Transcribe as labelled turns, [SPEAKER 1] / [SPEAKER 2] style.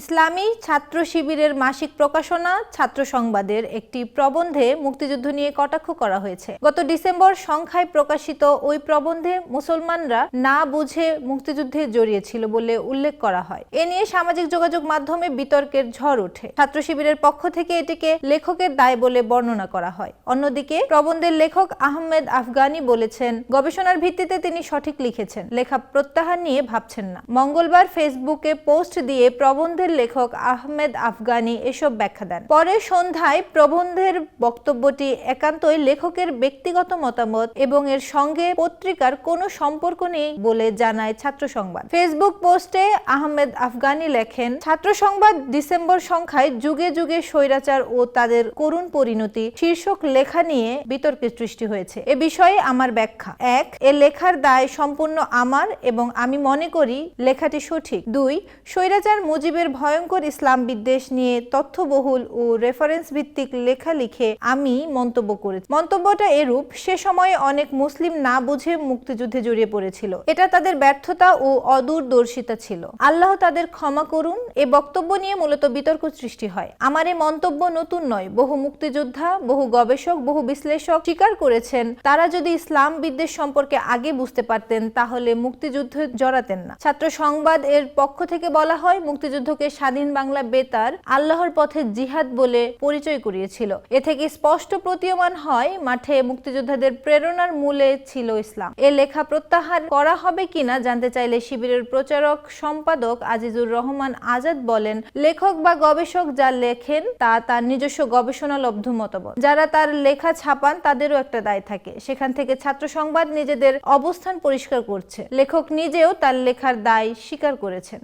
[SPEAKER 1] ইসলামী ছাত্র শিবিরের মাসিক প্রকাশনা ছাত্র সংবাদের একটি প্রবন্ধে মুক্তিযুদ্ধ নিয়ে কটাক্ষ করা হয়েছে। গত ডিসেম্বর সংখ্যায় প্রকাশিত ওই প্রবন্ধে মুসলমানরা না বুঝে মুক্তিযুদ্ধে জড়িয়েছিল বলে উল্লেখ করা হয়। এ নিয়ে সামাজিক যোগাযোগ মাধ্যমে বিতর্কের ঝড় ওঠে। ছাত্র শিবিরের পক্ষ থেকে এটিকে লেখকের দায় বলে বর্ণনা করা হয়। অন্যদিকে প্রবন্ধের লেখক আহমেদ আফগানি বলেছেন, গবেষণার ভিত্তিতে তিনি সঠিক লিখেছেন। লেখা প্রত্যাহার নিয়ে ভাবছেন না। মঙ্গলবার ফেসবুকে পোস্ট দিয়ে প্রবন্ধের লেখক আহমেদ আফগানি এসব ব্যাখ্যা দেন। পরে সন্ধ্যায় প্রবন্ধের বক্তব্যটি একান্তই লেখকের ব্যক্তিগত মতামত এবং এর সঙ্গে পত্রিকার কোনো সম্পর্ক নেই বলে জানায় ছাত্র সংবাদ। ফেসবুক পোস্টে আহমেদ আফগানি লেখেন, ছাত্র সংবাদ ডিসেম্বর সংখ্যায় যুগে যুগে স্বৈরাচার ও তাদের করুণ পরিণতি শীর্ষক লেখা নিয়ে বিতর্কের সৃষ্টি হয়েছে। এ বিষয়ে আমার ব্যাখ্যা। এক, এ লেখার দায় সম্পূর্ণ আমার এবং আমি মনে করি লেখাটি সঠিক। দুই, স্বৈরাচার মুজিবের ভয়ঙ্কর ইসলাম বিদ্বেষ নিয়ে তথ্যবহুল ও রেফারেন্স ভিত্তিক লেখা লিখে আমি মন্তব্য করেছি। মন্তব্যটা এরূপ, সে সময়ে অনেক মুসলিম না বুঝে মুক্তিযুদ্ধে জড়িয়ে পড়েছিল। এটা তাদের ব্যর্থতা ও অদূরদর্শিতা ছিল। আল্লাহ তাদের ক্ষমা করুন, এ বক্তব্য নিয়ে মূলত বিতর্ক সৃষ্টি হয়। আমার এই মন্তব্য নতুন নয়। বহু মুক্তিযোদ্ধা, বহু গবেষক, বহু বিশ্লেষক স্বীকার করেছেন, তারা যদি ইসলাম বিদ্বেষ সম্পর্কে আগে বুঝতে পারতেন, তাহলে মুক্তিযুদ্ধে জড়াতেন না। ছাত্র সংবাদ এর পক্ষ থেকে বলা হয়, মুক্তিযুদ্ধকে স্বাধীন বাংলা বেতার আল্লাহর পথে জিহাদ বলে পরিচয় করিয়েছিল। এ থেকে স্পষ্ট প্রতীয়মান হয়, মাঠে মুক্তিযোদ্ধাদের প্রেরণার মূলে ছিল ইসলাম। এ লেখা প্রত্যাহার করা হবে কিনা জানতে চাইলে শিবিরের প্রচারক, সম্পাদক আজিজুর রহমান আজাদ বলেন, লেখক বা গবেষক যা লেখেন তা তার নিজস্ব গবেষণালব্ধ মতামত। যারা তার লেখা ছাপান, তাদেরও একটা দায় থাকে। সেখান থেকে ছাত্র সংবাদ নিজেদের অবস্থান পরিষ্কার করছে। লেখক নিজেও তার লেখার দায় স্বীকার করেছেন।